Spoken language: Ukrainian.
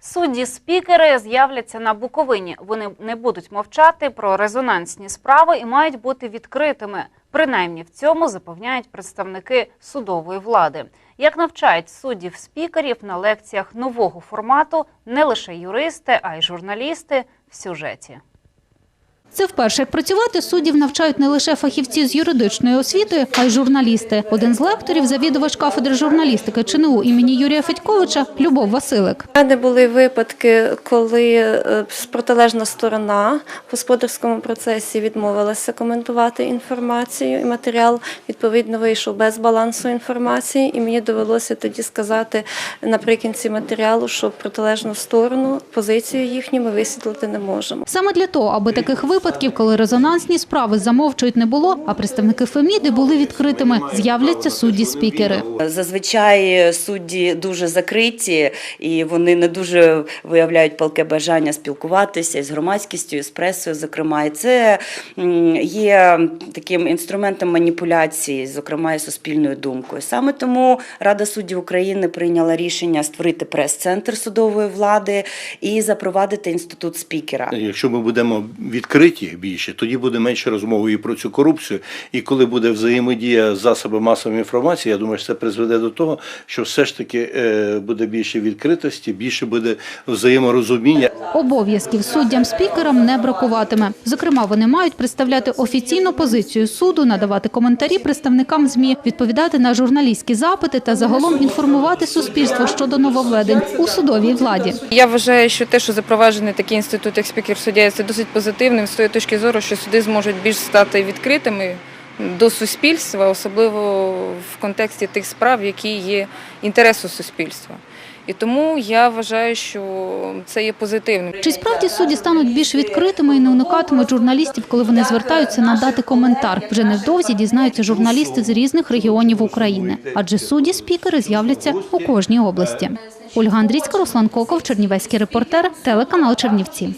Судді-спікери з'являться на Буковині. Вони не будуть мовчати про резонансні справи і мають бути відкритими. Принаймні в цьому запевняють представники судової влади. Як навчають суддів-спікерів на лекціях нового формату не лише юристи, а й журналісти в сюжеті. Це вперше як працювати суддів навчають не лише фахівці з юридичної освіти, а й журналісти. Один з лекторів, завідувач кафедри журналістики ЧНУ імені Юрія Федьковича, Любов Василик. У мене були випадки, коли е, протилежна сторона в господарському процесі відмовилася коментувати інформацію, і матеріал відповідно вийшов без балансу інформації. І мені довелося тоді сказати наприкінці матеріалу, що протилежну сторону, позицію їхню ми висвітлити не можемо. Саме для того, аби таких випадків, коли резонансні справи замовчують не було, а представники Феміди були відкритими, з'являться судді-спікери. Зазвичай судді дуже закриті і вони не дуже виявляють палке бажання спілкуватися з громадськістю, і з пресою, зокрема. І це є таким інструментом маніпуляції, зокрема і суспільною думкою. Саме тому Рада суддів України прийняла рішення створити прес-центр судової влади і запровадити інститут спікера. Якщо ми будемо відкриті більше, тоді буде менше розмови і про цю корупцію. І коли буде взаємодія з засобами масової інформації, я думаю, що це призведе до того, що все ж таки е, буде більше відкритості, більше буде взаєморозуміння. Обов'язків суддям-спікерам не бракуватиме. Зокрема, вони мають представляти офіційну позицію суду, надавати коментарі представникам ЗМІ, відповідати на журналістські запити та загалом інформувати суспільство щодо нововведень у судовій владі. Я вважаю, що те, що запроваджений такий інститут, як спікер суддя, це досить позитивним з тої точки зору, що суди зможуть більш стати відкритими до суспільства, особливо в контексті тих справ, які є інтересу суспільства. І тому я вважаю, що це є позитивним. Чи справді судді стануть більш відкритими і не уникатимуть журналістів, коли вони звертаються надати коментар? Вже невдовзі дізнаються журналісти з різних регіонів України, адже судді-спікери з'являться у кожній області. Ольга Андрійська, Руслан Коков, Чернівецький репортер, телеканал Чернівці.